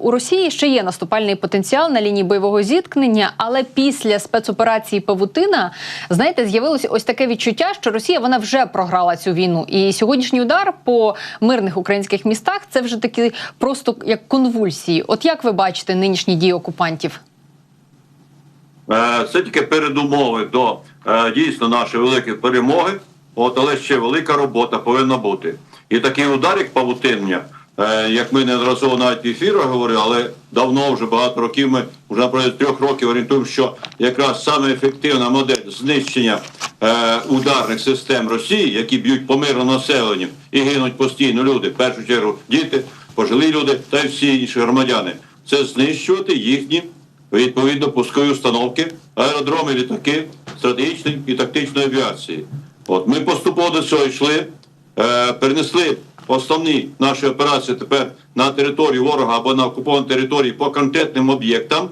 У Росії ще є наступальний потенціал на лінії бойового зіткнення, але після спецоперації Павутина, знаєте, з'явилося ось таке відчуття, що Росія вона вже програла цю війну. І сьогоднішній удар по мирних українських містах це вже такі просто як конвульсії. От як ви бачите нинішні дії окупантів? Е, Це тільки передумови до е, дійсно нашої великої перемоги. От, але ще велика робота повинна бути. І такий удар, як павутиння, як ми неодноразово навіть в ефірах говорили, але давно вже багато років ми вже протягом трьох років орієнтуємо, що якраз саме ефективна модель знищення е, ударних систем Росії, які б'ють по мирному населенню і гинуть постійно люди, в першу чергу діти, пожилі люди та й всі інші громадяни, це знищувати їхні відповідно пускові установки, аеродроми, літаки стратегічної і тактичної авіації. От ми поступово до цього йшли, е, перенесли основні наші операції тепер на територію ворога або на окупованій території по конкретним об'єктам.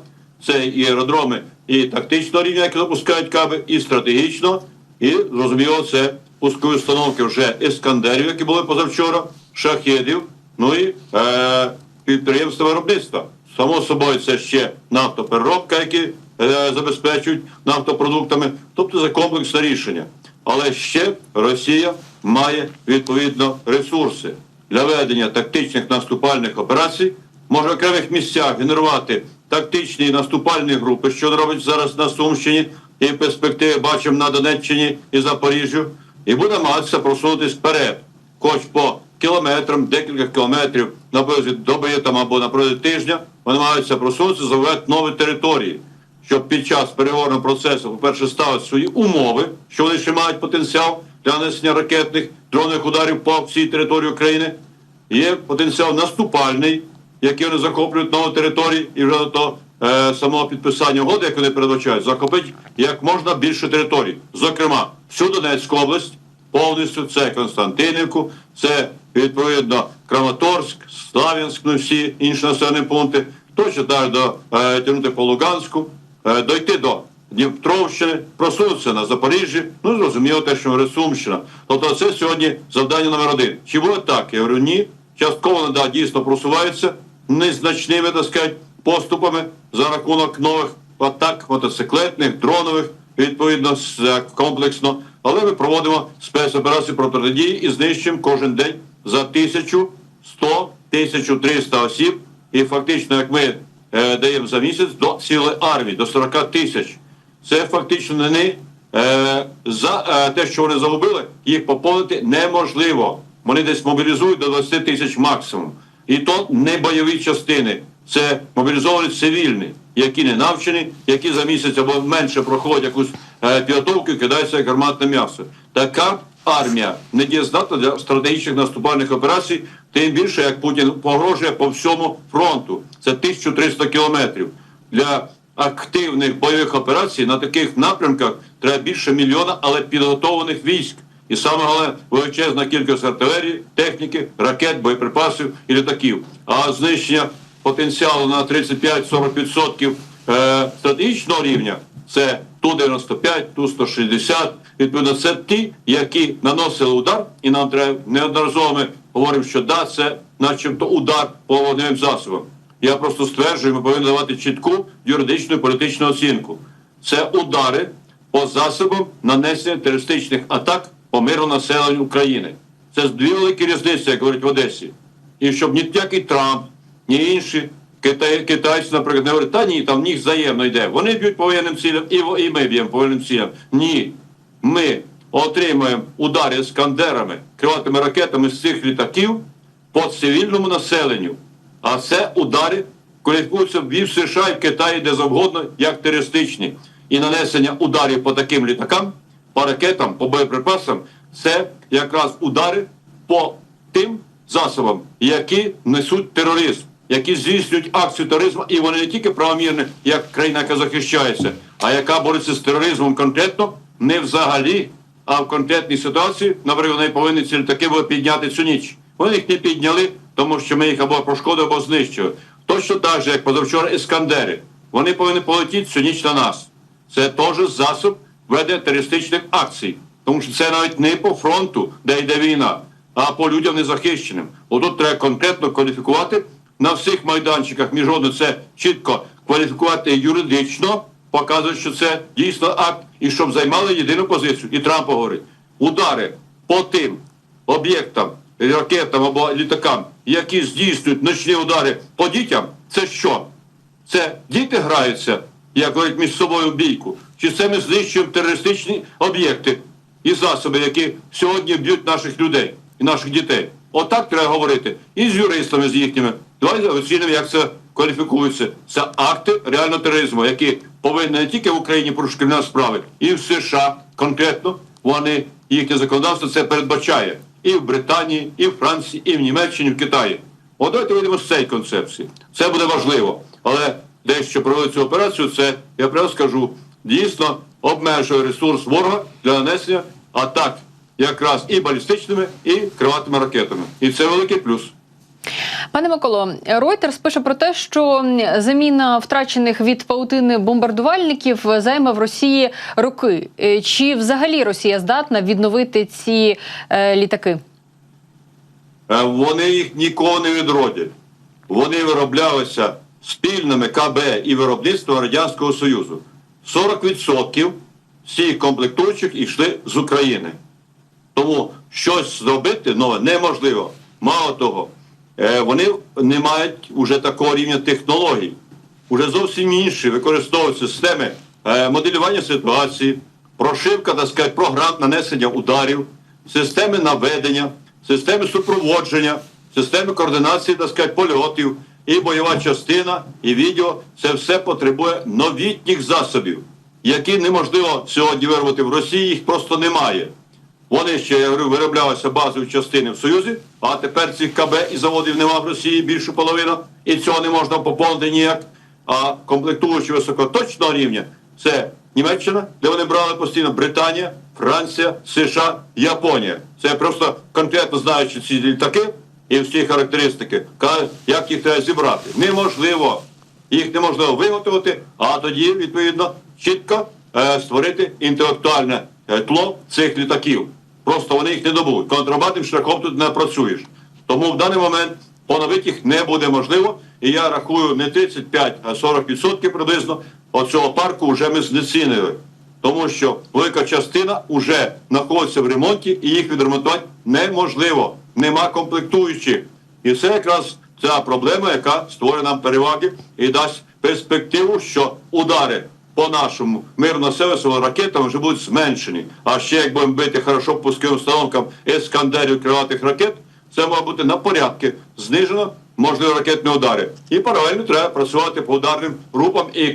Це і аеродроми, і тактичного рівня, які запускають каби, і стратегічно, і зрозуміло, це пускові установки вже ескандерів, які були позавчора, шахедів, ну і е, підприємства виробництва. Само собою, це ще нафтопереробка, які е, забезпечують нафтопродуктами, тобто це комплексне рішення. Але ще Росія має відповідно ресурси для ведення тактичних наступальних операцій, може в окремих місцях генерувати тактичні наступальні групи, що робить зараз на Сумщині, і в перспективі бачимо на Донеччині і Запоріжжю, і буде намагатися просунутися вперед, хоч по кілометрам, декілька кілометрів на доби там або на тижня, вони намагаються просунутися, завоювати нові території, щоб під час переговорного процесу, по-перше, ставити свої умови, що вони ще мають потенціал для нанесення ракетних дронних ударів по всій території України. Є потенціал наступальний, який вони захоплюють нові території, і вже до е, самого підписання угоди, як вони передбачають, захопити як можна більше територій. Зокрема, всю Донецьку область повністю, це Константинівку, це відповідно Краматорськ, Слав'янськ, ну всі інші населені пункти, точно так до е, тягнути по Луганську, е, дойти до Дніпровщини, просунутися на Запоріжжі, ну зрозуміло те, що говорить Сумщина. Тобто це сьогодні завдання номер один. Чи буде так? Я говорю, ні. Частково да, дійсно просуваються незначними, так сказати, поступами за рахунок нових атак, мотоциклетних, дронових, відповідно, е, комплексно. Але ми проводимо спецоперації протидії і знищуємо кожен день за 1100-1300 осіб. І фактично, як ми е, даємо за місяць до цілої армії, до 40 тисяч. Це фактично не е, за е, те, що вони загубили, їх поповнити неможливо. Вони десь мобілізують до 20 тисяч максимум. І то не бойові частини, це мобілізовані цивільні, які не навчені, які за місяць або менше проходять якусь е, підготовку і кидаються як гарматне м'ясо. Така армія не дієздатна для стратегічних наступальних операцій, тим більше як Путін погрожує по всьому фронту. Це 1300 кілометрів. Для активних бойових операцій на таких напрямках треба більше мільйона, але підготовлених військ. І саме головне величезна кількість артилерії, техніки, ракет, боєприпасів і літаків. А знищення потенціалу на 35-40% е, стратегічного рівня це Ту-95, Ту-160. Відповідно, це ті, які наносили удар, і нам треба неодноразово ми говоримо, що да, це начебто удар по вогневим засобам. Я просто стверджую, ми повинні давати чітку юридичну і політичну оцінку. Це удари по засобам нанесення терористичних атак по миру населенню України. Це дві великі різниці, як говорять в Одесі. І щоб ні який Трамп, ні інші китай, китайці, наприклад, не говорять, та ні, там в них взаємно йде. Вони б'ють по воєнним цілям, і, і ми б'ємо по воєнним цілям. Ні. Ми отримуємо удари скандерами, криватими ракетами з цих літаків по цивільному населенню. А це удари кваліфікуються в США і в Китаї, де завгодно, як терористичні. І нанесення ударів по таким літакам, по ракетам, по боєприпасам це якраз удари по тим засобам, які несуть тероризм, які здійснюють акцію тероризму, і вони не тільки правомірні, як країна, яка захищається, а яка бореться з тероризмом конкретно, не взагалі, а в конкретній ситуації, наприклад, вони повинні ці літаки були підняти цю ніч. Вони їх не підняли, тому що ми їх або пошкодили, або знищили. Точно так же, як позавчора Іскандери. Вони повинні полетіти цю ніч на нас. Це теж засіб ведення терористичних акцій. Тому що це навіть не по фронту, де йде війна, а по людям незахищеним. Отут треба конкретно кваліфікувати на всіх майданчиках міжнародно це чітко кваліфікувати юридично, показують, що це дійсно акт, і щоб займали єдину позицію. І Трамп говорить, удари по тим об'єктам, ракетам або літакам, які здійснюють ночні удари по дітям, це що? Це діти граються, як говорять, між собою бійку, чи це ми знищуємо терористичні об'єкти і засоби, які сьогодні б'ють наших людей і наших дітей. Отак треба говорити. І з юристами, з їхніми. Давайте оцінимо, як це кваліфікується. Це акти реального тероризму, які повинні не тільки в Україні порушити кримінальні справи, і в США конкретно вони їхнє законодавство це передбачає. І в Британії, і в Франції, і в Німеччині, і в Китаї. От давайте вийдемо з цієї концепції. Це буде важливо. Але дещо провели цю операцію, це, я прямо скажу, дійсно обмежує ресурс ворога для нанесення атак якраз і балістичними, і криватими ракетами. І це великий плюс. Пане Миколо, Reuters пише про те, що заміна втрачених від паутини бомбардувальників займе в Росії роки. Е, Чи взагалі Росія здатна відновити ці е, літаки? Е, Вони їх ніколи не відродять. Вони вироблялися спільними КБ і виробництвом Радянського Союзу. 40% всіх комплектуючих йшли з України. Тому щось зробити нове неможливо. Мало того, вони не мають уже такого рівня технологій. Уже зовсім інші використовують системи е, моделювання ситуації, прошивка, так сказати, програм нанесення ударів, системи наведення, системи супроводження, системи координації, так сказати, польотів, і бойова частина, і відео. Це все потребує новітніх засобів, які неможливо сьогодні виробити в Росії, їх просто немає. Вони ще я говорю, вироблялися базові частини в Союзі, а тепер цих КБ і заводів нема в Росії більшу половину, і цього не можна поповнити ніяк. А комплектуючі високоточного рівня це Німеччина, де вони брали постійно Британія, Франція, США, Японія. Це просто конкретно знаючи ці літаки і всі характеристики, як їх треба зібрати. Неможливо. Їх неможливо виготовити, а тоді, відповідно, чітко е, створити інтелектуальне е, тло цих літаків. Просто вони їх не добудуть. Контрабандним шляхом тут не працюєш. Тому в даний момент поновити їх не буде можливо. І я рахую не 35, а 40% приблизно оцього парку вже ми знецінили. Тому що велика частина вже знаходиться в ремонті і їх відремонтувати неможливо. Нема комплектуючих. І це якраз ця проблема, яка створює нам переваги і дасть перспективу, що удари по нашому мирному населенню ракетами вже будуть зменшені. А ще як будемо бити хорошо пусковим установкам ескандерів криватих ракет, це має бути на порядки знижено можливі ракетні удари. І паралельно треба працювати по ударним групам і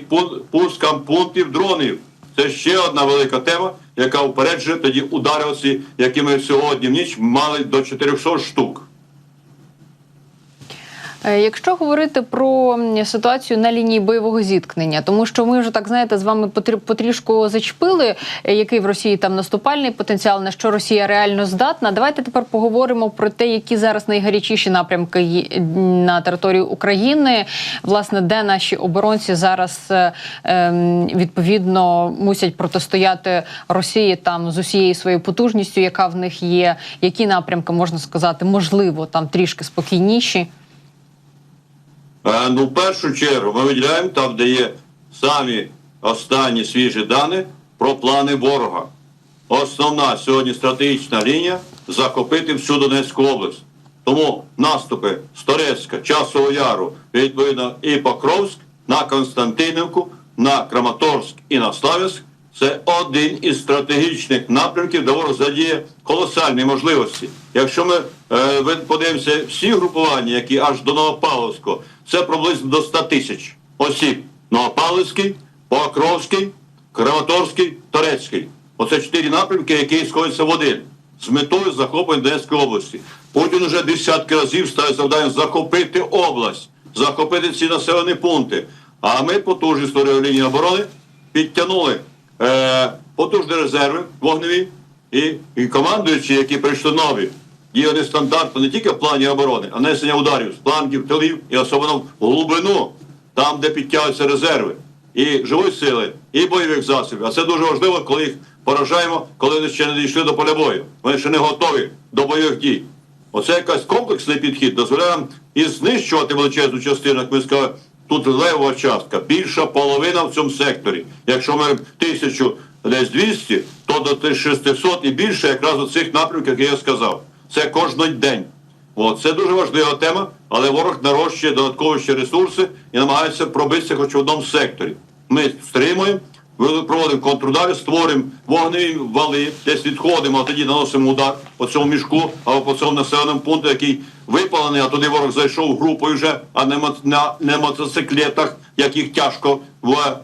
пускам пунктів дронів. Це ще одна велика тема, яка упереджує тоді удари оці, які ми сьогодні в ніч мали до 400 штук. Е, Якщо говорити про ситуацію на лінії бойового зіткнення, тому що ми вже так знаєте з вами потрі- потрішку зачепили, е, який в Росії там наступальний потенціал, на що Росія реально здатна. Давайте тепер поговоримо про те, які зараз найгарячіші напрямки на території України, власне, де наші оборонці зараз е, ем, відповідно мусять протистояти Росії там з усією своєю потужністю, яка в них є. Які напрямки можна сказати, можливо, там трішки спокійніші. Ну, в першу чергу ми виділяємо там, де є самі останні свіжі дані про плани ворога. Основна сьогодні стратегічна лінія захопити всю Донецьку область. Тому наступи з Торецька, Часового Яру, відповідно, і Покровськ на Константинівку, на Краматорськ і на Славянськ це один із стратегічних напрямків, де ворог задіє колосальні можливості. Якщо ми ви подивимося всі групування, які аж до Новопавловського, це приблизно до 100 тисяч осіб. Новопавловський, Покровський, Краматорський, Торецький. Оце чотири напрямки, які сходяться в один з метою захоплення Донецької області. Путін уже десятки разів ставить завдання захопити область, захопити ці населені пункти. А ми потужні створили лінію оборони, підтягнули е, потужні резерви вогневі і, і командуючі, які прийшли нові. Є стандартно не тільки в плані оборони, а несення ударів з планків, тилів і особливо в глибину, там, де підтягуються резерви і живої сили, і бойових засобів. А це дуже важливо, коли їх поражаємо, коли вони ще не дійшли до поля бою. Вони ще не готові до бойових дій. Оце якась комплексний підхід дозволяє нам і знищувати величезну частину, як ми сказали, тут левова частка, більша половина в цьому секторі. Якщо ми тисячу десь 200, то до тих 600 і більше якраз у цих напрямках, як я сказав. Це кожен день. От, це дуже важлива тема, але ворог нарощує додаткові ще ресурси і намагається пробитися хоч в одному секторі. Ми стримуємо, проводимо контрудари, створюємо вогневі вали, десь відходимо, а тоді наносимо удар по цьому мішку або по цьому населеному пункту, який випалений, а туди ворог зайшов групою вже, а не на не мотоциклетах, яких тяжко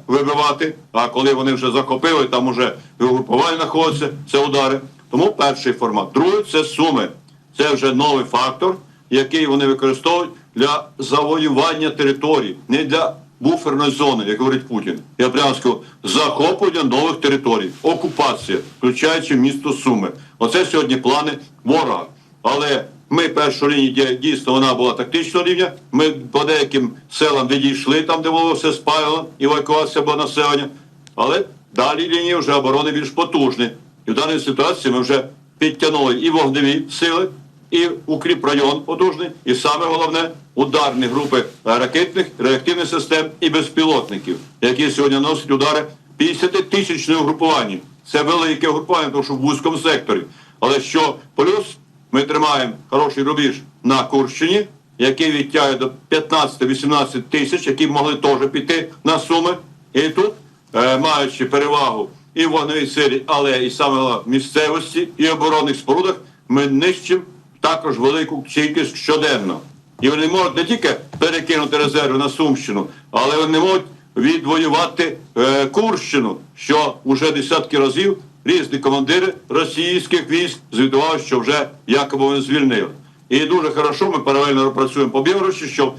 вибивати. А коли вони вже захопили, там уже групування знаходяться, це удари. Тому перший формат. Другий це суми. Це вже новий фактор, який вони використовують для завоювання територій, не для буферної зони, як говорить Путін. Я прямо скажу, захоплення нових територій, окупація, включаючи місто Суми. Оце сьогодні плани ворога. Але ми першу лінію дійсно вона була тактичного рівня. Ми по деяким селам відійшли там, де було все спалено, евакуація була населення. Але далі лінії вже оборони більш потужні. І в даній ситуації ми вже підтягнули і вогневі сили, і укріп район потужний, і саме головне ударні групи ракетних, реактивних систем і безпілотників, які сьогодні носять удари 50 тисячної угрупування. Це велике угрупування, тому що в вузькому секторі. Але що плюс ми тримаємо хороший рубіж на Курщині, який відтягує до 15-18 тисяч, які могли теж піти на суми. І тут, е, маючи перевагу і в вогневій силі, але і саме місцевості і оборонних спорудах, ми нищимо також велику кількість щоденно. І вони можуть не тільки перекинути резерви на Сумщину, але вони можуть відвоювати е, Курщину, що вже десятки разів різні командири російських військ звітували, що вже якоби вони звільнили. І дуже хорошо ми паралельно працюємо по Білорусі, щоб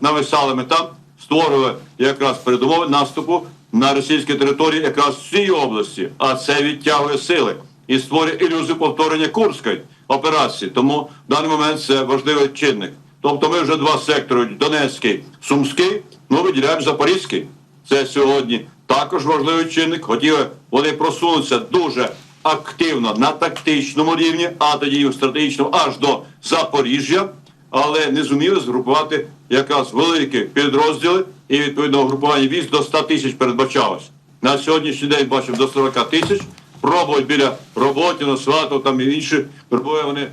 нависали ми там, створювали якраз передумови наступу на російські території якраз в цій області, а це відтягує сили і створює ілюзію повторення Курської операції. Тому в даний момент це важливий чинник. Тобто ми вже два сектори Донецький, Сумський, ну виділяємо Запорізький. Це сьогодні також важливий чинник. Хотіли вони просунутися дуже активно на тактичному рівні, а тоді і стратегічному аж до Запоріжжя, але не зуміли згрупувати якраз великі підрозділи і відповідно групування військ до 100 тисяч передбачалось. На сьогоднішній день бачимо до 40 тисяч. Пробують біля Роботіна, Сватов, там і інші групи вони е,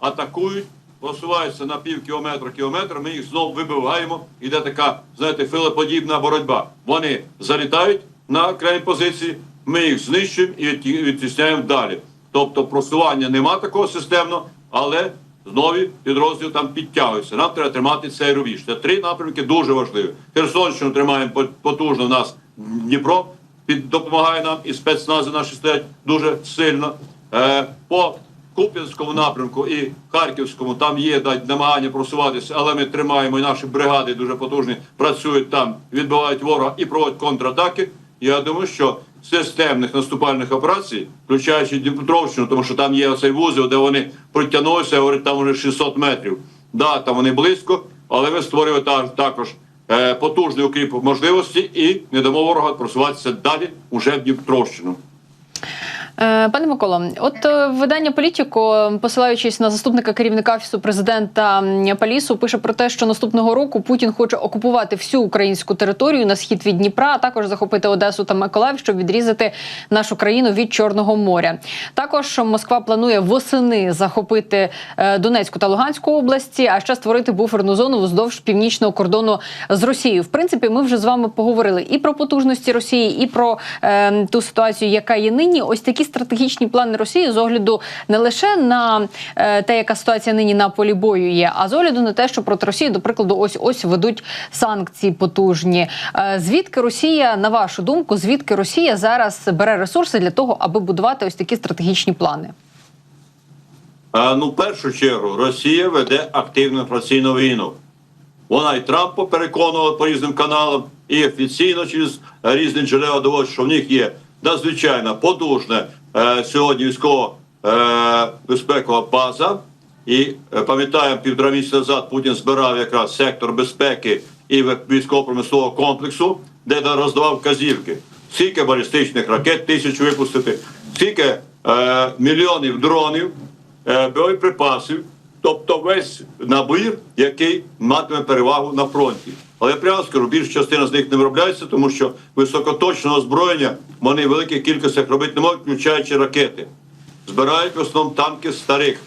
атакують, просуваються на пів кілометра, кілометр, ми їх знову вибиваємо. Іде така, знаєте, филоподібна боротьба. Вони залітають на окремі позиції, ми їх знищуємо і відтісняємо далі. Тобто просування нема такого системного, але знову підрозділ там підтягується. Нам треба тримати цей рубіж. Це три напрямки дуже важливі. Херсонщину тримаємо потужно. Нас Дніпро під допомагає нам, і спецнази наші стоять дуже сильно. Е, по Куп'янському напрямку і Харківському там є да, намагання просуватися, але ми тримаємо і наші бригади дуже потужні, працюють там, відбивають ворога і проводять контратаки. Я думаю, що системних наступальних операцій, включаючи Дніпропетровщину, тому що там є оцей вузол, де вони притягнулися, говорить, там вже 600 метрів. Да, там вони близько, але ми створюємо та- також е, потужний укріп можливості і не дамо ворога просуватися далі уже в Дніпропетровщину. Е, Пане Миколо, от е, видання Політіко, посилаючись на заступника керівника офісу президента Палісу, пише про те, що наступного року Путін хоче окупувати всю українську територію на схід від Дніпра, а також захопити Одесу та Миколаїв, щоб відрізати нашу країну від Чорного моря. Також Москва планує восени захопити е, Донецьку та Луганську області, а ще створити буферну зону вздовж північного кордону з Росією. В принципі, ми вже з вами поговорили і про потужності Росії, і про е, ту ситуацію, яка є нині. Ось такі стратегічні плани Росії з огляду не лише на е, те, яка ситуація нині на полі бою є, а з огляду на те, що проти Росії, до прикладу, ось ось ведуть санкції потужні. Е, звідки Росія, на вашу думку, звідки Росія зараз бере ресурси для того, аби будувати ось такі стратегічні плани? А, ну, в першу чергу, Росія веде активну інформаційну війну. Вона і Трампа переконувала по різним каналам, і офіційно через е, різні джерела доводить, що в них є надзвичайно потужна е, сьогодні військова е, безпекова база. І е, пам'ятаємо, півтора місяця назад Путін збирав якраз сектор безпеки і військово-промислового комплексу, де роздавав вказівки. Скільки балістичних ракет тисяч випустити, скільки е, мільйонів дронів, е, боєприпасів, тобто весь набір, який матиме перевагу на фронті. Але я прямо скажу, більша частина з них не виробляється, тому що високоточного озброєння вони в великих кількостях робити не можуть, включаючи ракети. Збирають в основному танки старих.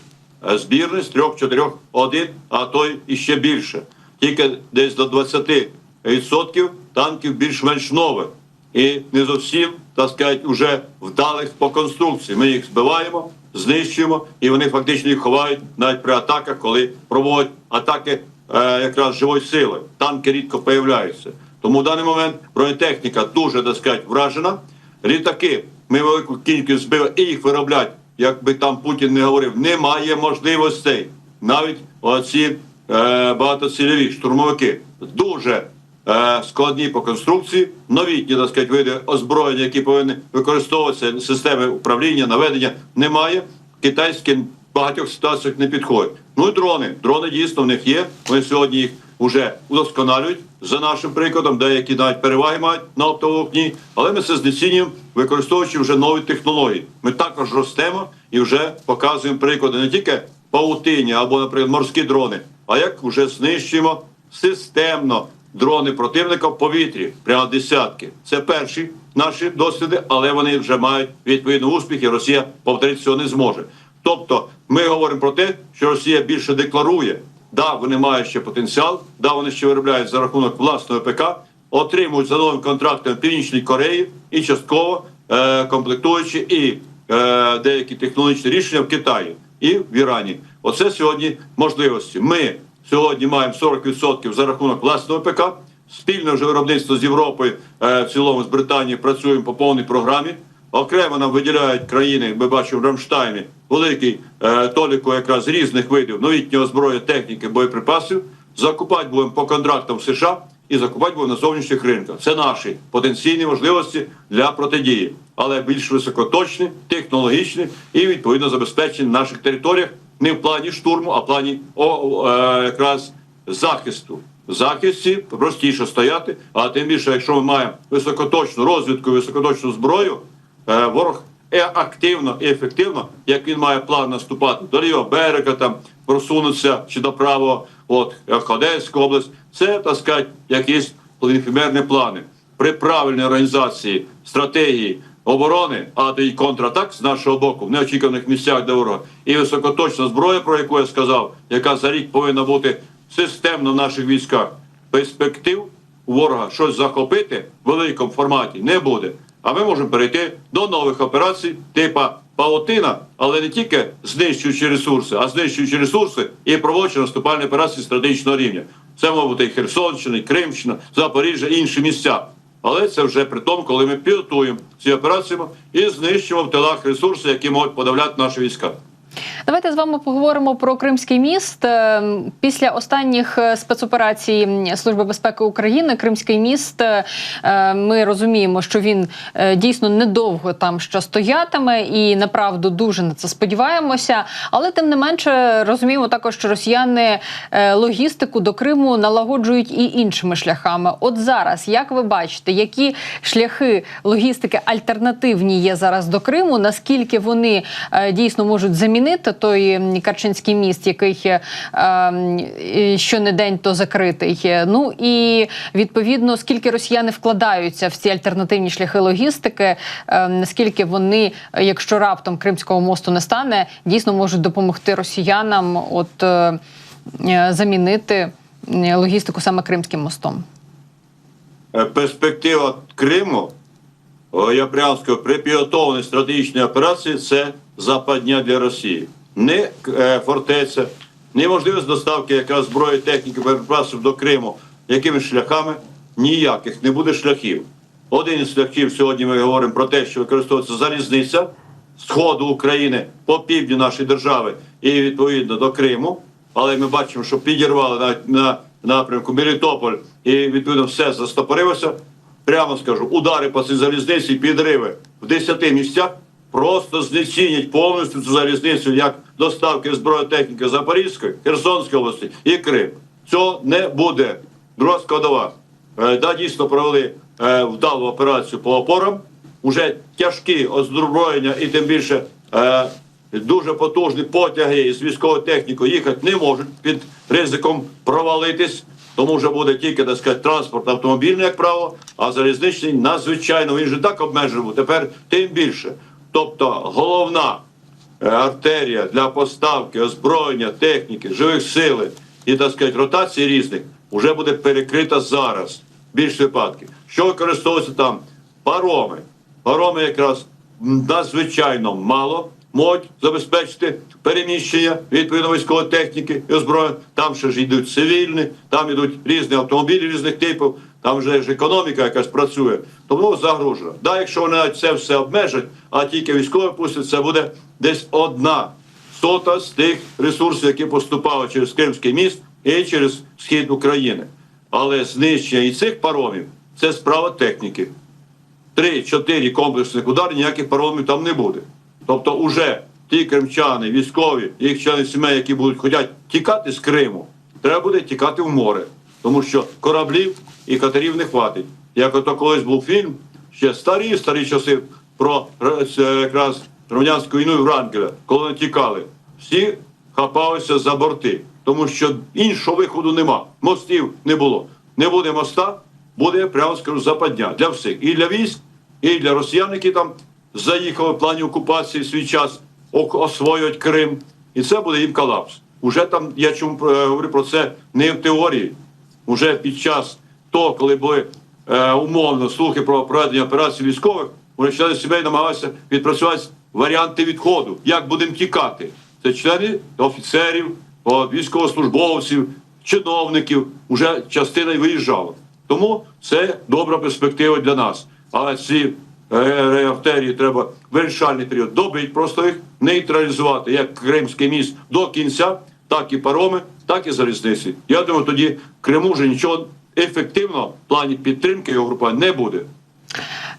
Е, Збірність трьох-чотирьох один, а то й іще більше. Тільки десь до 20% танків більш-менш нових. І не зовсім, так сказати, уже вдалих по конструкції. Ми їх збиваємо, знищуємо, і вони фактично їх ховають навіть при атаках, коли проводять атаки якраз живої сили. Танки рідко появляються. Тому в даний момент бронетехніка дуже, так сказати, вражена. Літаки ми велику кількість збили і їх вироблять, як би там Путін не говорив, немає можливостей. Навіть оці е, багатоцільові штурмовики дуже е, складні по конструкції, новітні так сказати, види озброєння, які повинні використовуватися системи управління, наведення, немає. Китайські багатьох ситуаціях не підходять. Ну і дрони. Дрони дійсно в них є. Вони сьогодні їх вже удосконалюють за нашим прикладом, деякі навіть переваги мають на оптоволокні, але ми це знецінюємо, використовуючи вже нові технології. Ми також ростемо і вже показуємо приклади не тільки паутині або, наприклад, морські дрони, а як вже знищуємо системно дрони противника в повітрі, прямо десятки. Це перші наші досвіди, але вони вже мають відповідний успіх, і Росія повторити цього не зможе. Тобто, ми говоримо про те, що Росія більше декларує. Да, вони мають ще потенціал, да, вони ще виробляють за рахунок власного ПК, отримують за новим контрактом в Північній Кореї і частково е, комплектуючи і е, деякі технологічні рішення в Китаї і в Ірані. Оце сьогодні можливості. Ми сьогодні маємо 40% за рахунок власного ПК. Спільне вже виробництво з Європою, е, в цілому з Британією працюємо по повній програмі. Окремо нам виділяють країни, ми бачимо в Рамштайні, великий е, толіку якраз різних видів новітнього зброї, техніки, боєприпасів. Закупати будемо по контрактам в США і закупати будемо на зовнішніх ринках. Це наші потенційні можливості для протидії, але більш високоточні, технологічні і відповідно забезпечені на наших територіях не в плані штурму, а в плані о, е, якраз захисту. Захисті простіше стояти, а тим більше, якщо ми маємо високоточну розвідку, високоточну зброю, ворог е, активно і ефективно, як він має план наступати до лівого берега, там просунутися чи до правого, от як область, це так сказати, якісь планифімерні плани. При правильній організації стратегії оборони, а то й контратак з нашого боку в неочікуваних місцях до ворога, і високоточна зброя, про яку я сказав, яка за рік повинна бути системно в наших військах. Перспектив ворога щось захопити в великому форматі не буде. А ми можемо перейти до нових операцій, типа паутина, але не тільки знищуючи ресурси, а знищуючи ресурси і проводячи наступальні операції стратегічного рівня. Це може бути і Херсонщина, і Кримщина, Запоріжжя, інші місця. Але це вже при тому, коли ми підготуємо ці операції і знищимо в тилах ресурси, які можуть подавляти наші війська. Давайте з вами поговоримо про Кримський міст. Е, Після останніх е, спецоперацій Служби безпеки України Кримський міст. е, Ми розуміємо, що він дійсно недовго там ще стоятиме, і направду дуже на це сподіваємося. Але тим не менше розуміємо також, що росіяни логістику до Криму налагоджують і іншими шляхами. От зараз, як ви бачите, які шляхи логістики альтернативні є зараз до Криму? Наскільки вони дійсно можуть замінити той Карчинський міст, який е, м, і щонедень то закритий? Ну і відповідно, скільки росіяни вкладаються в ці альтернативні шляхи логістики, наскільки вони, е, якщо раптом Кримського мосту не стане, дійсно можуть допомогти росіянам, от е, е, замінити логістику саме Кримським мостом? Е, перспектива Криму, о, я прямо скажу, при підготовленій стратегічній операції це западня для Росії. Не е, фортеця, не можливість доставки якраз зброї, техніки, боєприпасів до Криму. Якими шляхами? Ніяких не буде шляхів. Один із шляхів сьогодні ми говоримо про те, що використовується залізниця сходу України по півдню нашої держави і відповідно до Криму. Але ми бачимо, що підірвали навіть на напрямку Мелітополь і відповідно все застопорилося. Прямо скажу, удари по цій залізниці, підриви в 10 місцях просто знецінять повністю цю залізницю як доставки зброї техніки Запорізької, Херсонської області і Крим. Цього не буде. Друга складова. Е, Да, дійсно провели е, вдалу операцію по опорам. Уже тяжкі озброєння і тим більше е, дуже потужні потяги з військовою технікою їхати не можуть під ризиком провалитись. Тому вже буде тільки так сказати, транспорт автомобільний, як правило, а залізничний надзвичайно він же так обмежений, тепер тим більше. Тобто головна артерія для поставки озброєння, техніки, живих сили і так сказати, ротації різних вже буде перекрита зараз. Більш випадків. Що використовується там? Пароми. Пароми якраз надзвичайно мало можуть забезпечити переміщення відповідно військової техніки і озброєння. Там ще ж йдуть цивільні, там йдуть різні автомобілі різних типів, там вже ж економіка якась працює. Тому загружена. Да, якщо вони це все обмежать, а тільки військові пустять, це буде десь одна сота з тих ресурсів, які поступали через Кримський міст і через схід України. Але знищення і цих паромів це справа техніки. Три-чотири комплексних удари, ніяких паромів там не буде. Тобто, уже ті кримчани, військові, їх члени сімей, які будуть хотять тікати з Криму, треба буде тікати в море, тому що кораблів і катерів не хватить. Як ото колись був фільм, ще старі старі часи про е, якраз громадянську війну Врангеля, коли вони тікали. Всі хапалися за борти, тому що іншого виходу нема. Мостів не було. Не буде моста, буде прямо скажу западня для всіх. І для військ, і для росіян, які там заїхали в плані окупації в свій час освоюють Крим. І це буде їм колапс. Уже там я чому е, говорю про це не в теорії. Уже під час того, коли були е, умовно слухи про проведення операцій військових, вони члени сімей намагалися відпрацювати варіанти відходу, як будемо тікати. Це члени офіцерів, військовослужбовців, чиновників. Уже частина й виїжджала. Тому це добра перспектива для нас. Але ці е, треба вирішальний період добити, просто їх нейтралізувати, як Кримський міст до кінця, так і пароми, так і залізниці. Я думаю, тоді Криму вже нічого ефективного в плані підтримки його група не буде.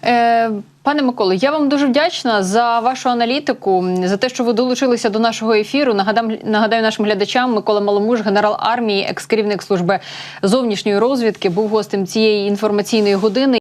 Е, пане Миколо, я вам дуже вдячна за вашу аналітику, за те, що ви долучилися до нашого ефіру. Нагадам, нагадаю нашим глядачам, Микола Маломуж, генерал армії, екс-керівник служби зовнішньої розвідки, був гостем цієї інформаційної години.